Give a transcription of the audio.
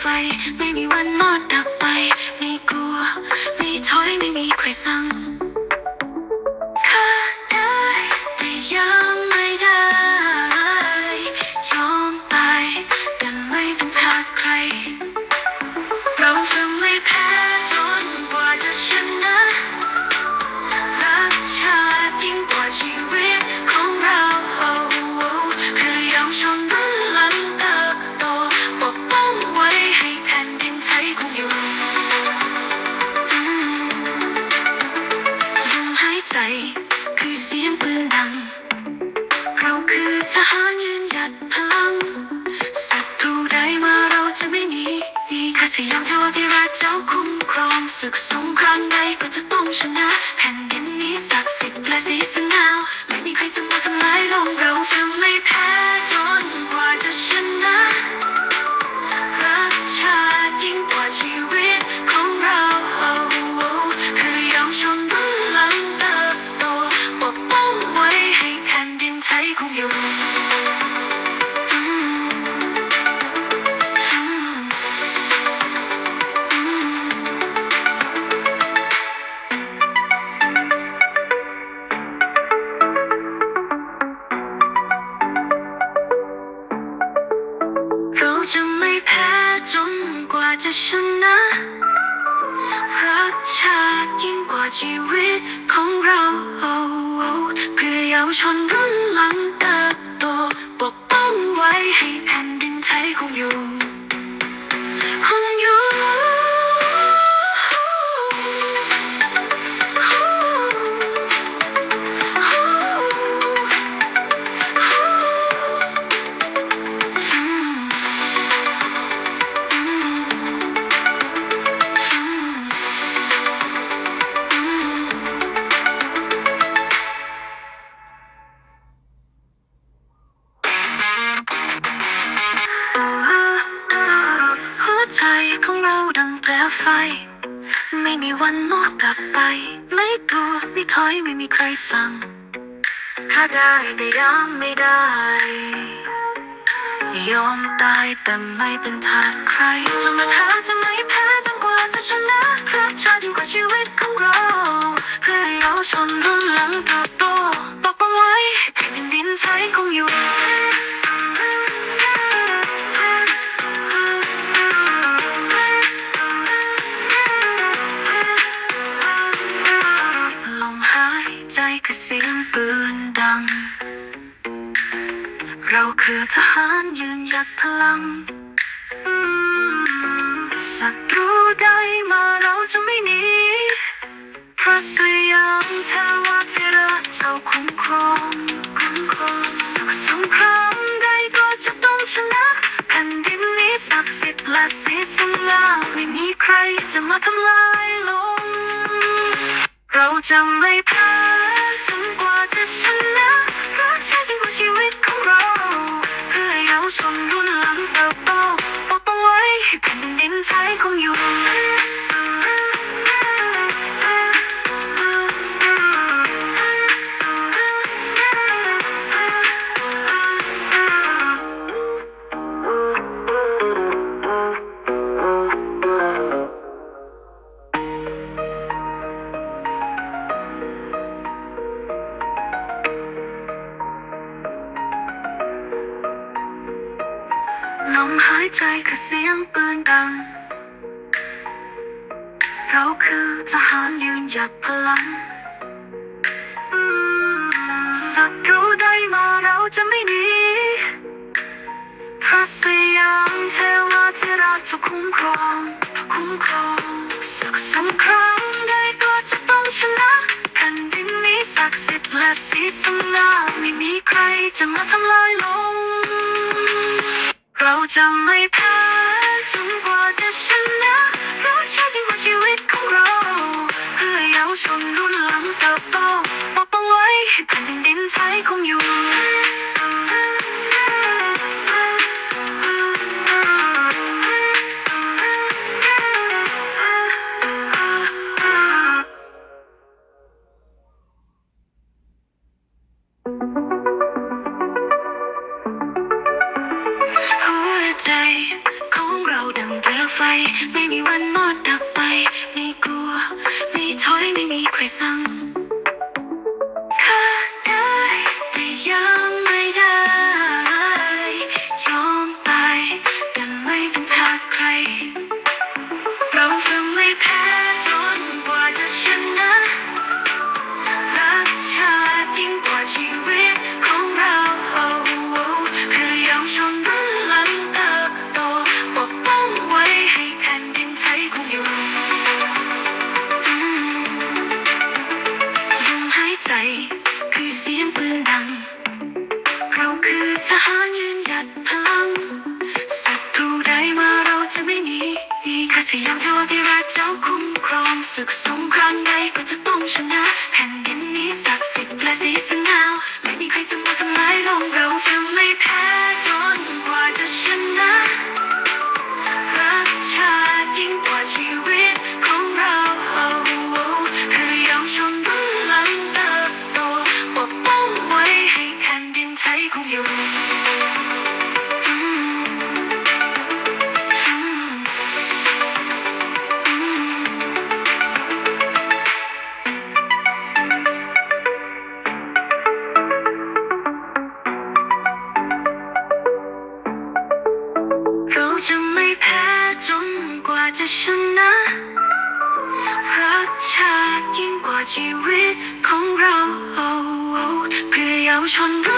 ไฟ ไม่มีวันมอดดับไป ไม่กลัว ไม่ถอยไม่มีใครสั่ง เทวาธิราชเจ้าคุ้มครองศึกสงครามใดก็จะต้องชนะ แผ่นดินนี้ศักดิ์สิทธิ์และสีสนาว ไม่มีใครจะมาทำลายเรา จะชนะ รักชาติยิ่งกว่าชีวิตของเรา เพื่อเยาวชนรุ่นหลังเติ เราดังเปลวไฟ ไม่มีวันมอดกลับไป ไม่กลัวไม่ถอยไม่มีใครสั่งข้าได้แต่ยอมไม่ได้ ยอมตายแต่ไม่เป็นทาสใคร คือทหารยืนหยัดพลังศัตรูใดมาเราจะไม่หนีเพราะสยามเทวาธิราชเจ้าคุ้มครองคุ้มครองศึกสงครามใดก็จะต้องชนะแผ่นดินนี้ศักดิ์สิทธิ์และศรีสง่าไม่มีใครจะมาทำลายลง เราจะไม่แพ้จ ลมหายใจคือเสียงปืนดัง เราคือทหารยืนหยัดพลัง ศัตรูใดมาเราจะไม่หนีเพราะสยามเทวาธิราชจะคุ้มครอง คุ้มครองศึกสงครามใดก็จะต้องชนะแผ่นดินนี้ศักดิ์สิทธิ์และศรีสง่าไม่มีใครจะมาทำลายลง จะไม่แพ้ ม่มีวันมอดดับไป ไม่กลัว ไม่ถอยไม่มีใครสั่งข้าได้แต่ยังไม่ได้ ยอมตายแต่ไม่เป็นทาสใคร เราจะไม่แพ้ สยามเทวที่รักเจ้าคุ้มครองศึกสงครามใดก็จะต้องชนะแผ่นดินนี้ศักดิ์สิทธิ์และสีสงาวไม่มีใครจะมาทำลายลงเราจะไม่แพ้ ชีวิตของเราเพื่อเยาวชนรุ่